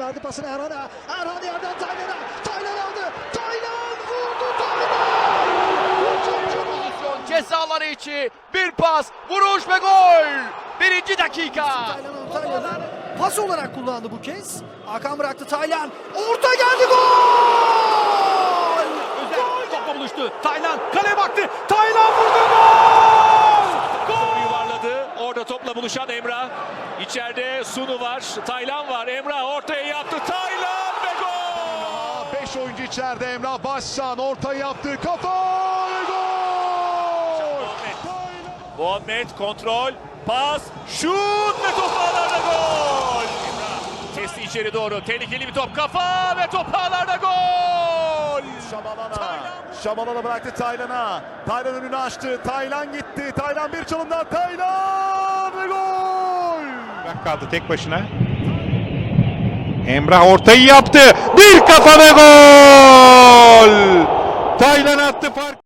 verdi pasını Erhan'a. Erhan yerden Taylan'a. Taylan aldı. Taylan vurdu Taylan. Pozisyon cezaları içi bir pas, vuruş ve gol. Birinci dakika. Taylan Taylan'ı pas olarak kullandı bu kez. Hakan bıraktı Taylan. Orta geldi gol. Özel topla buluştu. Taylan kaleye baktı. Taylan vurdu gol! Gol! yuvarladı. Orada topla buluşan Emrah. İçeride Sunu var. Taylan var. Emrah ve 5 oyuncu içeride Emrah Başsan orta yaptı. Kafa ve gol! Muhammed kontrol, pas, şut ve top ağlarda gol! Kesti içeri doğru. Tehlikeli bir top. Kafa ve top ağlarda gol! Şabalala. Şabalala bıraktı Taylan'a. Taylan önünü açtı. Taylan gitti. Taylan bir çalımdan Taylan ve gol! Bak kaldı tek başına. Emrah ortayı yaptı. Bir kafa ve gol! Taylan attı fark.